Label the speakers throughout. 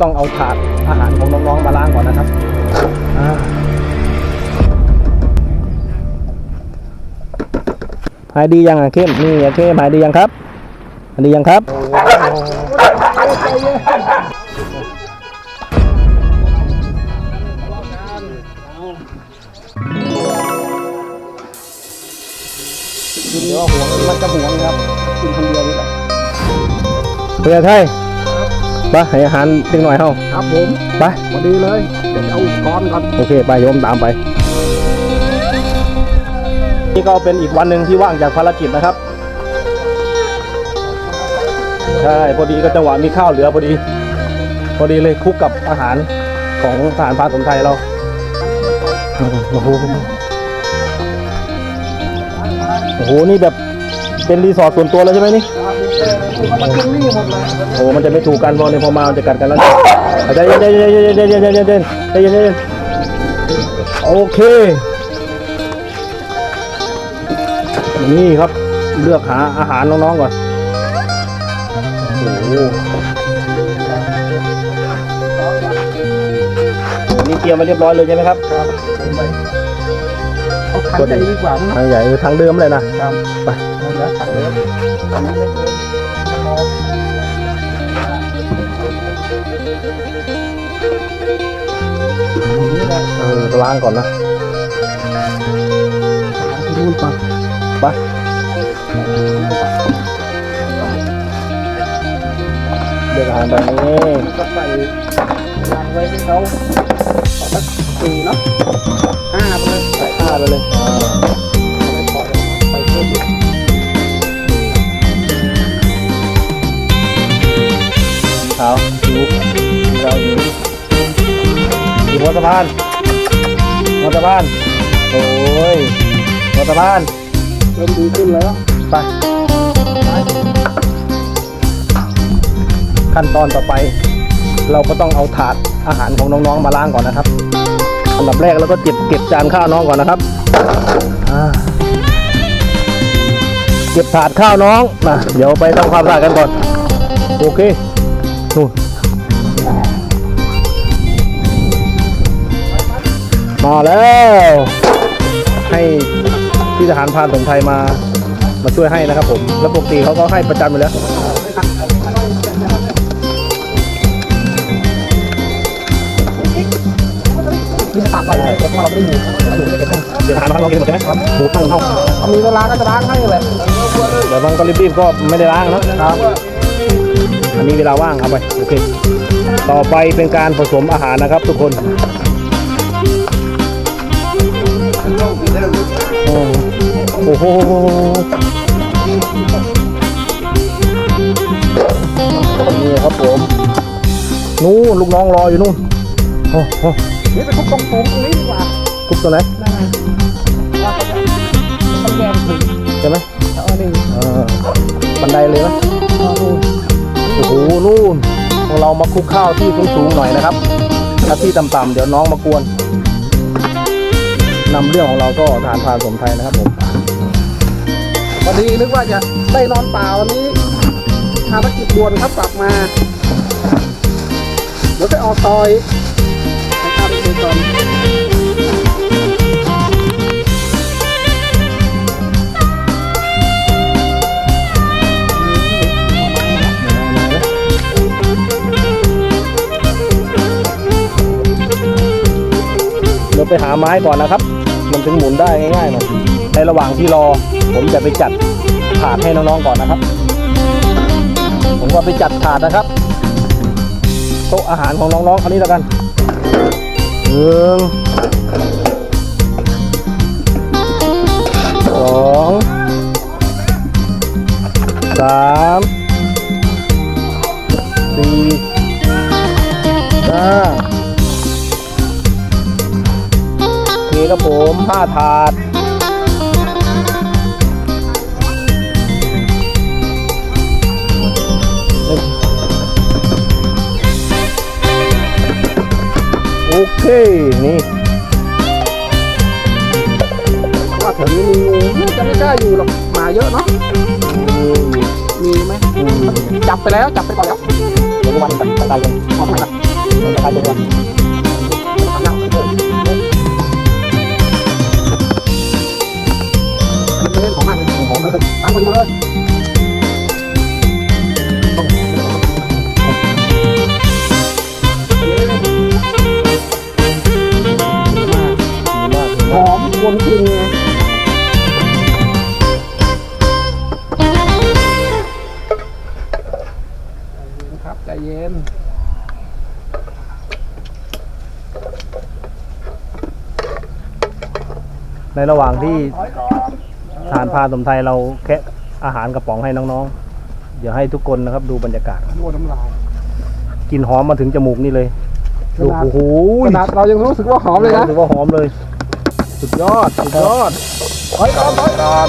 Speaker 1: ต้องเอาถาดอาหารของน้องๆมาล้างก่อนนะครับอ่าหายดียังอะเข้มนี่อะเข้มหายดียังครับหายดียังครับ เดี๋ยวห่วงมันจะห่วงครับกินคนเดียวนี่แหละเพื่อไทย ไปให้อาหารเล็กหน่อยเฮา
Speaker 2: ครับผม
Speaker 1: ไป
Speaker 2: พอดีเลยเดี๋ยวจะเอาอุปกรณ์ก่อน
Speaker 1: โอเคไปโยมตามไป นี่ก็เป็นอีกวันหนึ่งที่ว่างจากภารกิจนะครับใช่พอดีก็จังหวะมีข้าวเหลือพอดี พอดีเลยคลุกกับอาหารของทหารพรานสมไทยเราโอ้โหโอ้โหนี่แบบ เป็นรีสอร์ทส่วนตัวแล้วใช่ไหมนี่
Speaker 2: มันเห
Speaker 1: โอ้มันจะไม่ถูกกันพอในพอมาจะกัดกันแล้วใจเย็นจเย็นเย็นใเย็นเย็นใเย็นใจเย็นโอเค นี่ครับเลือกหาอาหารน้องๆก่อนโอ้โหนี่เตรียมมาเรียบร้อยเลยใช่ไหมครับ
Speaker 2: ครับ เอาขันใจดีกว่ามั้ง
Speaker 1: ทางใหญ่คือทางเดิมเลยนะ
Speaker 2: ครับ
Speaker 1: ไป
Speaker 2: เอาเดี๋ยวขันเลยขันนี้เลยนี่แหละ
Speaker 1: เออล้างก่อนนะ
Speaker 2: ที่นู่นก่อน
Speaker 1: ไปเลือกอาหารแบบนี้
Speaker 2: ก็ใส่วางไว้ให้เขาเอาสักสี่เนาะห้าไปเลยใส่
Speaker 1: ห้าไปเลย
Speaker 2: เอาไว้ก่อนใส่เพิ่มอีก
Speaker 1: ขาวหิวเราหิวอยู่หัวสะพานหัวสะพาน โอ้ยหัวสะพาน
Speaker 2: เริ่มดีขึ้นแล้ว
Speaker 1: ไป ขั้นตอนต่อไป เราก็ต้องเอาถาดอาหารของน้องๆมาล้างก่อนนะครับ อันดับแรกเราก็เก็บเก็บจานข้าวน้องก่อนนะครับเก็บถาดข้าวน้องนะเดี๋ยวไปทำความสะอาดกันก่อน โอเคนู่นมาแล้ว ให้พี่ทหารพานสมไทยมามาช่วยให้นะครับผม แล้วปกติเขาก็ให้ประจำอยู่แล้ว
Speaker 2: กินปากไปเลยเพราะเราไม่ได้อยู่เราอยู่ในกรทง
Speaker 1: เดี๋ยวทหารพรานเรากินหมดใช่ไหมหมูตั้งเข้า
Speaker 2: เอามีเวลาก็จะล้างให้เลย
Speaker 1: เดี๋ยวบางก็รีบๆก็ไม่ได้ล้างนะ
Speaker 2: ครับ
Speaker 1: อันนี้เวลาว่างเอาไปโอเคต่อไปเป็นการผสมอาหารนะครับ ทุกคนโอ้โหนี่ครับผม นู่นลูกน้องรออยู่นู่นโอ้โห
Speaker 2: นี่ไปทุบตรงโป่งตรงนี้ดีกว่า
Speaker 1: ทุบตัวไหน
Speaker 2: ได้ไหมว่าเขาจะต้องแยกถึง
Speaker 1: ใช่ไหม
Speaker 2: เอาอันนี้
Speaker 1: เออบันไดเลยไหม
Speaker 2: เอาดู
Speaker 1: โอ้โหนู่นของเรามาคลุกข้าวที่สูงๆหน่อยนะครับถ้าที่ต่ำๆเดี๋ยวน้องมากวนนำเรื่องของเราก็ทานพานสมไทยนะครับผม
Speaker 2: พอดีนึกว่าจะได้นอนเปล่าวันนี้ภารกิจด่วนครับกลับมาเดี๋ยวไปออกซอยไปตามไปดู ก่อน
Speaker 1: เดี๋ยวไปหาไม้ก่อนนะครับ มันถึงหมุนได้ง่ายๆหน่อยในระหว่างที่รอ ผมจะไปจัดถาดให้น้องๆก่อนนะครับ ผมก็ไปจัดถาดนะครับ โต๊ะอาหารของน้องๆอันนี้แล้วกัน หนึ่งสองสามสี่ห้าโอเคครับผมผ้าถาด เค นี่
Speaker 2: ว่าแถวนี้มีงูน่าจะไม่กล้าอยู่หรอกหมาเยอะเนาะมีไหมจับไปแล้วจับไปก่อนแล้ว
Speaker 1: เดี๋ยววันตัดตัดกัน
Speaker 2: ออกมาครับ
Speaker 1: ราคาถูกกว่า
Speaker 2: เล่นของมันของมันตั้งไปเลย ใน
Speaker 1: ระหว่างที่
Speaker 2: ถอยก่อน
Speaker 1: ทหารพรานสมไทยเราแคะอาหารกระป๋องให้น้องๆ เดี๋ยวให้ทุกคนนะครับดูบรรยากาศ
Speaker 2: นวดน้ำลาย
Speaker 1: กลิ่นหอมมาถึงจมูกนี่เลย
Speaker 2: ข
Speaker 1: ดู
Speaker 2: นาด
Speaker 1: โอ้โห
Speaker 2: ขนาดเรายังรู้สึกว่าหอมเลยนะ
Speaker 1: ถือว่าหอมเลย สุดยอด สุดยอด
Speaker 2: ถอยก่อนถอยก่อน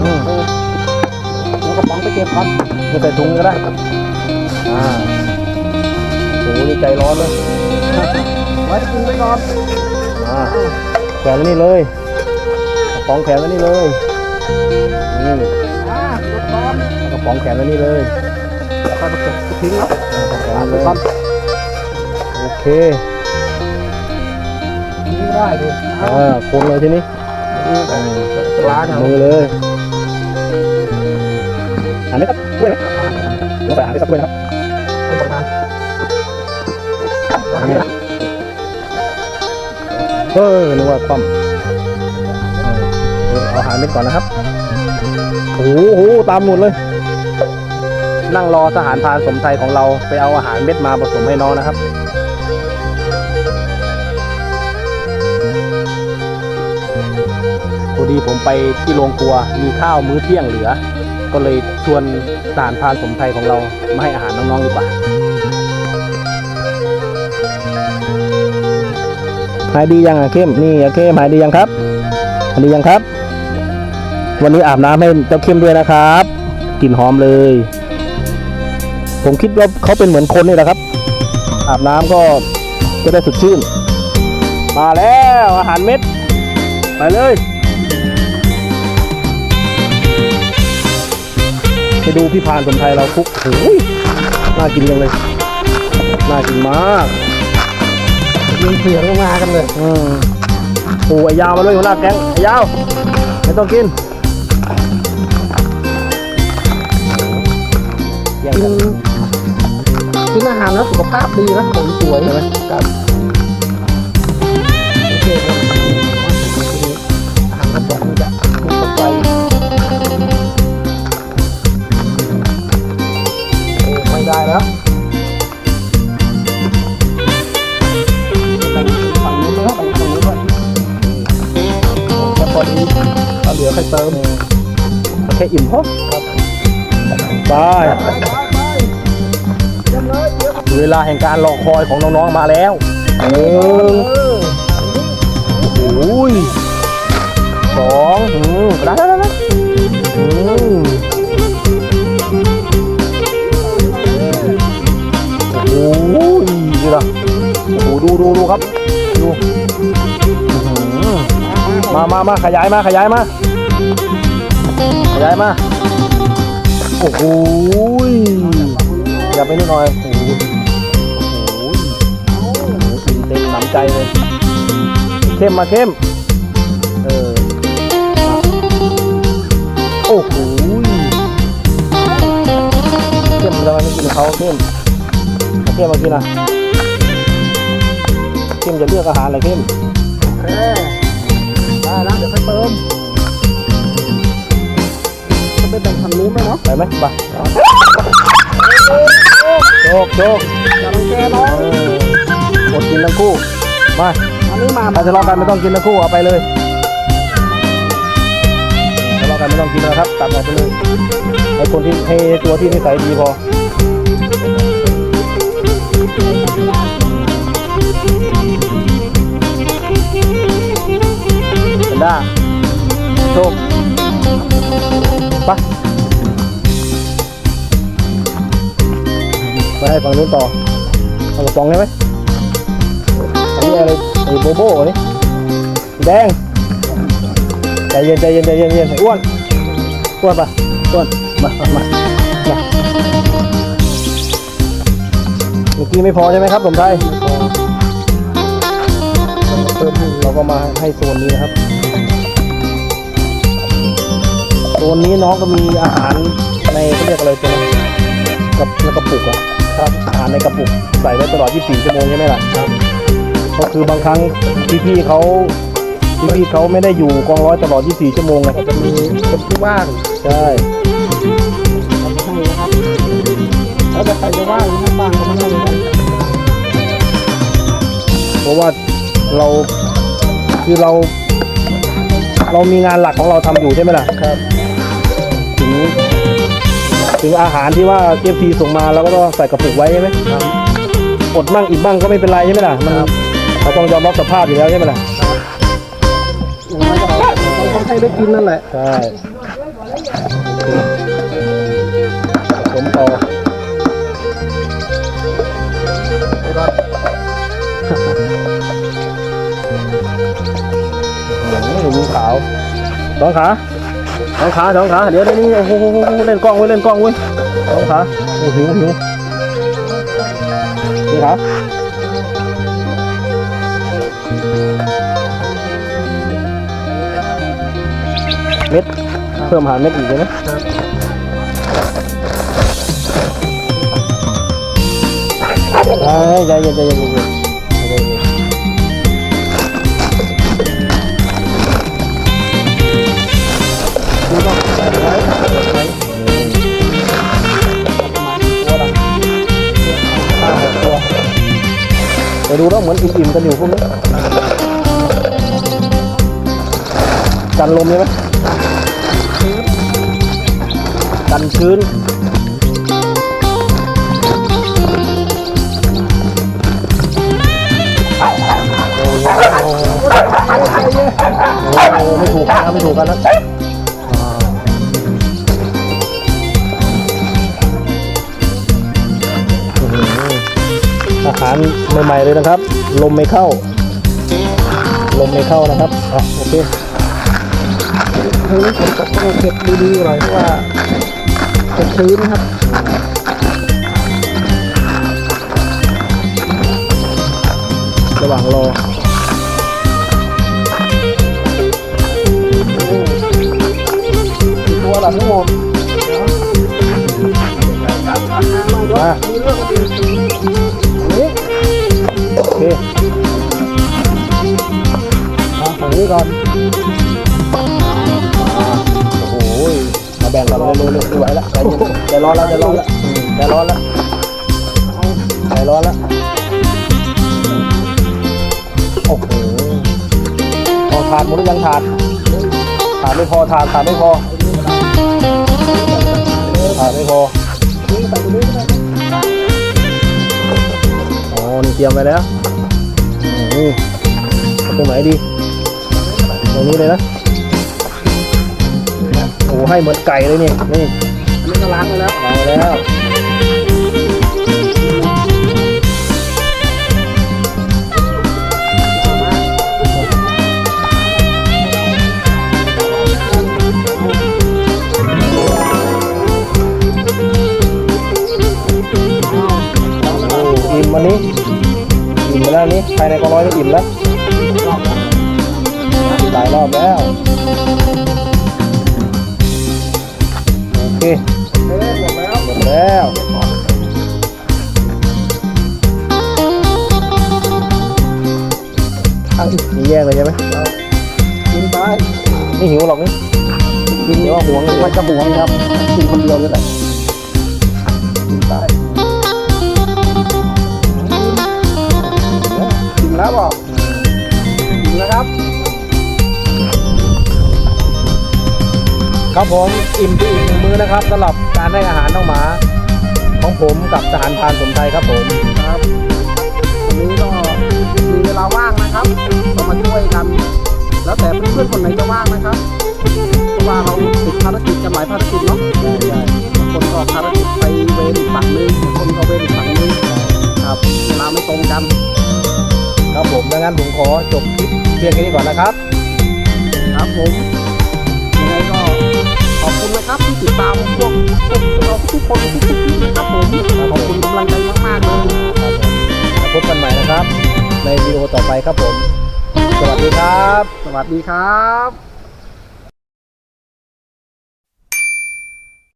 Speaker 1: อืม
Speaker 2: เอากระป๋องไปเก็บก่อน
Speaker 1: ไม่ใส่ถุงก็ได้อ่าโอ้โหนี่ใจร้อนเลย
Speaker 2: ไว้กินไว้ก่อน
Speaker 1: อ่า แขวนไว้นี่เลยกระป๋องแขวนไว้นี่เลยนี่
Speaker 2: ก
Speaker 1: ระป๋องแขวนไว้นี่เลย
Speaker 2: ค่อยมาเก็บทิ้งแล้ว
Speaker 1: แขวนไว้
Speaker 2: ไป
Speaker 1: เลย
Speaker 2: ก่อน
Speaker 1: โอเค
Speaker 2: ทิ้งก็ได้ดิ
Speaker 1: อ่าคนเลยทีนี้
Speaker 2: ล้าง
Speaker 1: มือเลยหันไหมครับกล้วยไหมลงไปหันไปสักกล้วยนะครับ
Speaker 2: เอ
Speaker 1: อนึกว่าคว่ำเออเอาอาหารเม็ดก่อนนะครับโอ้โหตามหมดเลย นั่งรอทหารพานสมไทยของเราไปเอาอาหารเม็ดมาผสมให้น้องนะครับพอดีผมไปที่โรงครัวมีข้าวมื้อเที่ยงเหลือ ก็เลยชวนทหารพานสมไทยของเรามาให้อาหารน้องๆดีกว่า หายดียังอะเข้มนี่อะเข้มหายดียังครับหายดียังครับ วันนี้อาบน้ำให้เจ้าเข้มด้วยนะครับกลิ่นหอมเลย ผมคิดว่าเขาเป็นเหมือนคนนี่แหละครับ อาบน้ำก็จะได้สดชื่น มาแล้วอาหารเม็ด ไปเลยไปดูพี่พานสมไทยเราคุกโอ้ยน่ากินจังเลย น่ากินมาก
Speaker 2: ยิงเสียงลงมากันเลย
Speaker 1: อืมโอ้ไอ้ยาวมาเลยหัวหน้าแก๊งไอ้ยาวไม่ต้องกินแย่ง
Speaker 2: กิ
Speaker 1: กัน
Speaker 2: นกินอาหารแล้วสุขภาพดีนะผมสวยใช่ไหมครับ เติม
Speaker 1: โอเคอิ่มพอไป
Speaker 2: เยี่ยมเว
Speaker 1: ลาแห่งการรอคอยของน้องๆมาแล้วหนึ่ง
Speaker 2: เออ
Speaker 1: โอ้ยสองอืมได้ได้ได้อืมโอ้ยนี่ละโอ้โหดูดูดูครับ ดู มามามาขยายมาขยายมา ขยายมา โอ้โหอย่าไปนิดหน่อยโอ้โหโอ้โหโอ้โหกินเต็มหนำใจเลย เข้มมาเข้ม เออ โอ้โหเข้มทำไมไม่กินเขาเข้มมาเข้มมากินอะเข้มจะเลือกอาหารอะไรเข้ม
Speaker 2: โอเคได้แล้วเดี๋ยวค่อยเติม ไปแบ่งทางนู้นไหมเนาะ
Speaker 1: ไปไหมไปโชคโชค
Speaker 2: อย่าลังแกน้อง
Speaker 1: อดกินทั้งคู่มา
Speaker 2: อันนี้มา
Speaker 1: ถ้าทะเลาะกันไม่ต้องกินทั้งคู่เอาไปเลยทะเลาะกันไม่ต้องกินนะครับตัดออกไปเลยให้คนที่ให้ตัวที่นิสัยดีพอเป็นด้าโชค ไปไปให้ฝั่งนู้นต่อเอากระป๋องได้ไหมอันนี้อะไรไอ้โบโบ้นนี้สีแดงใจเย็นใจเย็นใจเย็นใจเย็นอ้วนอ้วนปะอ้วนมามามามามื่อกี้ไม่พอใช่ไหมครับสมชาย
Speaker 2: เพิ่ม
Speaker 1: เราก็มาให้โซนนี้นะครับ โซนนี้น้องก็มีอาหารในเขาเรียกอะไรตัวนั้นกับในกระปุกอะครับอาหารในกระปุกใส่ไว้ตลอด 24 ชั่วโมงใช่ไหมล่ะครับก็คือบางครั้งพี่ๆเขาพี่ๆเขาไม่ได้อยู่กองร้อยตลอด 24 ชั่วโมงไง
Speaker 2: ก็จะมีคนที่ว่าง
Speaker 1: ใช่
Speaker 2: ทำให้นะครับแล้วแต่ใครจะว่างนะบว่างก็มาให้
Speaker 1: เพราะว่าเราคือเรา เรามีงานหลักของเราทำอยู่ใช่ไหมล่ะ
Speaker 2: ครับ
Speaker 1: ถึงอาหารที่ว่าเอฟซีส่งมาเราก็ต้องใส่กระปุกไว้ใช่ไหม
Speaker 2: ครับ
Speaker 1: อดบ้างอิ่มบ้างก็ไม่เป็นไรใช่ไหมล่ะมันเราต้องยอมรับสภาพอยู่แล้วใช่ไหมล่ะ
Speaker 2: อย่างน้อยก็เราต้องให้ได้กินนั่นแหละ
Speaker 1: ใช่โอเคผมต่อโอ้โหมีขาวสองขา สองขาสองขาเดี๋ยวเดี๋ยวนี่โอ้โหเล่นกล้องไว้ยเล่นกล้องไว้ยสองขาโอ้หิวหิวนี่ครับเม็ดเพิ่มอาหารเม็ดอีกเลยไหม
Speaker 2: ครับ
Speaker 1: ใช่ใจเย็นใจเย็น
Speaker 2: แต่
Speaker 1: ดูแล้วเหมือนอิ่มๆกันอยู่พวกนี้กันลมใช่ไหมกันชื้นโอ้โหโอ้โหไม่ถูกกันนะไม่ถูกกันนะ อาหารใหม่ๆเลยนะครับ ลมไม่เข้า ลมไม่เข้านะครับอะโอเค
Speaker 2: เฮ้ยฝนตกต้องเก็บดีๆหน่อยเพราะว่าจะชื้นครับ
Speaker 1: ระหว่างรอ
Speaker 2: ตัวละทั้งหมด
Speaker 1: มา โอเคมาฝั่งนี้ก่อนโอ้โหมาแบ่งกันเลยเลยไม่ไหวละใจเย็นใจร้อนล้วใจร้อนล้วอืมใจร้อนล้วใจร้อนล้วโอ้โหพอถาดหมดหรือยังถาดถาดไม่พอถาดถาดไม่พอถาดไม่พอ อนี่เตรียมไว้แล้วนี่เอาตรงไหนดีตรงนี้เลยนะโอ้ให้เหมือนไก่เลยนี่นี่
Speaker 2: อันนี้ก็ล้างไปแล้ว
Speaker 1: ล้างแล้ว อ้อิ่มวันนี้อิ่มไปแล้วนี่ภายในกองร้อยนี่อิ่มแล้วหลายรอบแล้วโอเค
Speaker 2: เอ๊ะหมดแล้ว
Speaker 1: หมดแล้วนี่แย่งเลยใช่ไหม
Speaker 2: กินไป
Speaker 1: ไม่หิวหรอกนี่กินเดี๋ยวว่าห่วง
Speaker 2: มันจะหวงครับกินคนเดียวนี่แหละ บอกกินแล้วครับ
Speaker 1: ครับผมอิ่มไปอีกหนึ่งมื้อนะครับสำหรับการให้อาหารน้องหมา ของผมกับทหารพรานสมไทยครับผม
Speaker 2: ครับวันนี้ก็มีเวลาว่างนะครับก็มาช่วยกัน แล้วแต่เพื่อนๆคนไหนจะว่างนะครับเพราะว่าเราติดภารกิจกันหลายภารกิจเนาะบางคนก็ภารกิจไปเวรอีกฝั่งหนึงบางคนก็เวรอีกฝั่งหนึงครับเวลาไม่ตรงกัน
Speaker 1: ครับผมดังนั้นผมขอจบคลิปเพียงแค่นี้ก่อนนะครับ
Speaker 2: ครับผมยังไงก็ขอบคุณนะครับที่ติดตามพวกเราทุกคนทุกๆคลิปนะครับผมขอบคุณกำลังใจมากๆเลย
Speaker 1: พบกันใหม่นะครับ ในวิดีโอต่อไปครับผม สวัสดีครับ
Speaker 2: สวัสดีครับ